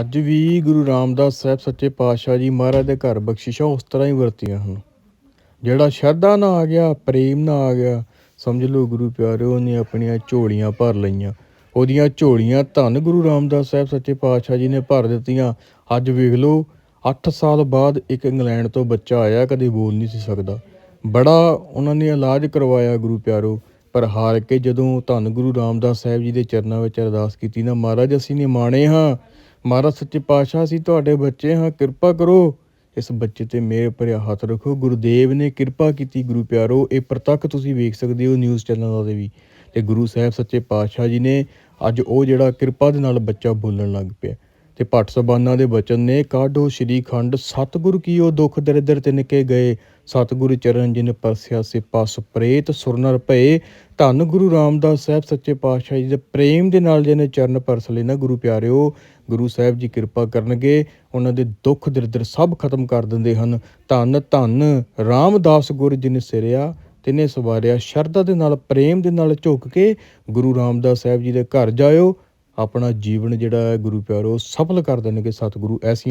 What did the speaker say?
ਅੱਜ ਵੀ ਗੁਰੂ ਰਾਮਦਾਸ ਸਾਹਿਬ ਸੱਚੇ ਪਾਤਸ਼ਾਹ ਜੀ ਮਹਾਰਾਜ ਦੇ ਘਰ ਬਖਸ਼ਿਸ਼ਾਂ ਉਸ ਤਰ੍ਹਾਂ ਹੀ ਵਰਤੀਆਂ ਹਨ। ਜਿਹੜਾ ਸ਼ਰਧਾ ਨਾ ਆ ਗਿਆ, ਪ੍ਰੇਮ ਨਾ ਆ ਗਿਆ, ਸਮਝ ਲਓ ਗੁਰੂ ਪਿਆਰਿਓ ਨੇ ਆਪਣੀਆਂ ਝੋਲੀਆਂ ਭਰ ਲਈਆਂ। ਉਹਦੀਆਂ ਝੋਲੀਆਂ ਧੰਨ ਗੁਰੂ ਰਾਮਦਾਸ ਸਾਹਿਬ ਸੱਚੇ ਪਾਤਸ਼ਾਹ ਜੀ ਨੇ ਭਰ ਦਿੱਤੀਆਂ। ਅੱਜ ਵੇਖ ਲਓ 8 ਸਾਲ ਬਾਅਦ ਇੱਕ ਇੰਗਲੈਂਡ ਤੋਂ ਬੱਚਾ ਆਇਆ, ਕਦੇ ਬੋਲ ਨਹੀਂ ਸੀ ਸਕਦਾ। ਬੜਾ ਉਹਨਾਂ ਨੇ ਇਲਾਜ ਕਰਵਾਇਆ ਗੁਰੂ ਪਿਆਰੋ ਪਰ ਹਾਰ ਕੇ ਜਦੋਂ ਧੰਨ ਗੁਰੂ ਰਾਮਦਾਸ ਸਾਹਿਬ ਜੀ ਦੇ ਚਰਨਾਂ ਵਿੱਚ ਅਰਦਾਸ ਕੀਤੀ ਨਾ, ਮਹਾਰਾਜ, ਅਸੀਂ ਨਿਮਾਣੇ ਹਾਂ। ਮਹਾਰਾਜ ਸੱਚੇ ਪਾਤਸ਼ਾਹ, ਅਸੀਂ ਤੁਹਾਡੇ ਬੱਚੇ ਹਾਂ, ਕਿਰਪਾ ਕਰੋ। ਇਸ ਬੱਚੇ ਤੇ ਮੇਰੇ ਭਰਿਆ ਹੱਥ ਰੱਖੋ। ਗੁਰਦੇਵ ਨੇ ਕਿਰਪਾ ਕੀਤੀ, ਗੁਰੂ ਪਿਆਰੋ, ਇਹ ਪ੍ਰਤੱਖ ਤੁਸੀਂ ਵੇਖ ਸਕਦੇ ਹੋ ਨਿਊਜ਼ ਚੈਨਲਾਂ ਦੇ ਵੀ। ਤੇ ਗੁਰੂ ਸਾਹਿਬ ਸੱਚੇ ਪਾਤਸ਼ਾਹ ਜੀ ਨੇ ਅੱਜ ਉਹ ਜਿਹੜਾ ਕਿਰਪਾ ਦੇ ਨਾਲ ਬੱਚਾ ਬੋਲਣ ਲੱਗ ਪਿਆ। ਤੇ ਭੱਟ ਸਬਾਨਾਂ ਦੇ ਬਚਨ ਨੇ, ਕਾਢੋ ਸ਼੍ਰੀ ਖੰਡ, ਸਤਿਗੁਰ ਕੀਓ ਦੁਖ ਦਰਿਦਰ ਤਿਨਕੇ ਗਏ। ਸਤਿਗੁਰੂ ਚਰਨ ਜਿਨ ਪਰਸਿਆ ਸਿਪਾ ਪ੍ਰੇਤ ਸੁਰਨਰ ਭਏ। ਧੰਨ ਗੁਰੂ ਰਾਮਦਾਸ ਸਾਹਿਬ, ਸੱਚੇ ਪਾਤਸ਼ਾਹ ਜੀ ਦੇ ਪ੍ਰੇਮ ਦੇ ਨਾਲ ਜਿਹਨੇ ਚਰਨ ਪਰਸ ਲਏ ਨਾ ਗੁਰੂ ਪਿਆਰਿਓ, ਗੁਰੂ ਸਾਹਿਬ ਜੀ ਕਿਰਪਾ ਕਰਨਗੇ, ਉਹਨਾਂ ਦੇ ਦੁੱਖ ਦਰਿਦਰ ਸਭ ਖਤਮ ਕਰ ਦਿੰਦੇ ਹਨ। ਧੰਨ ਧੰਨ ਰਾਮਦਾਸ ਗੁਰ ਜਿਨ ਸਿਰਿਆ, ਤਿਨੇ ਸਵਾਰਿਆ ਸ਼ਰਧਾ ਦੇ ਨਾਲ, ਪ੍ਰੇਮ ਦੇ ਨਾਲ ਝੁਕ ਕੇ ਗੁਰੂ ਰਾਮਦਾਸ ਸਾਹਿਬ ਜੀ ਦੇ ਘਰ ਜਾਇਓ। ਆਪਣਾ ਜੀਵਨ ਜਿਹੜਾ ਹੈ ਗੁਰੂ ਪਿਆਰੋ ਸਫਲ ਕਰ ਦੇਣਗੇ ਸਤਿਗੁਰੂ, ਐਸੀ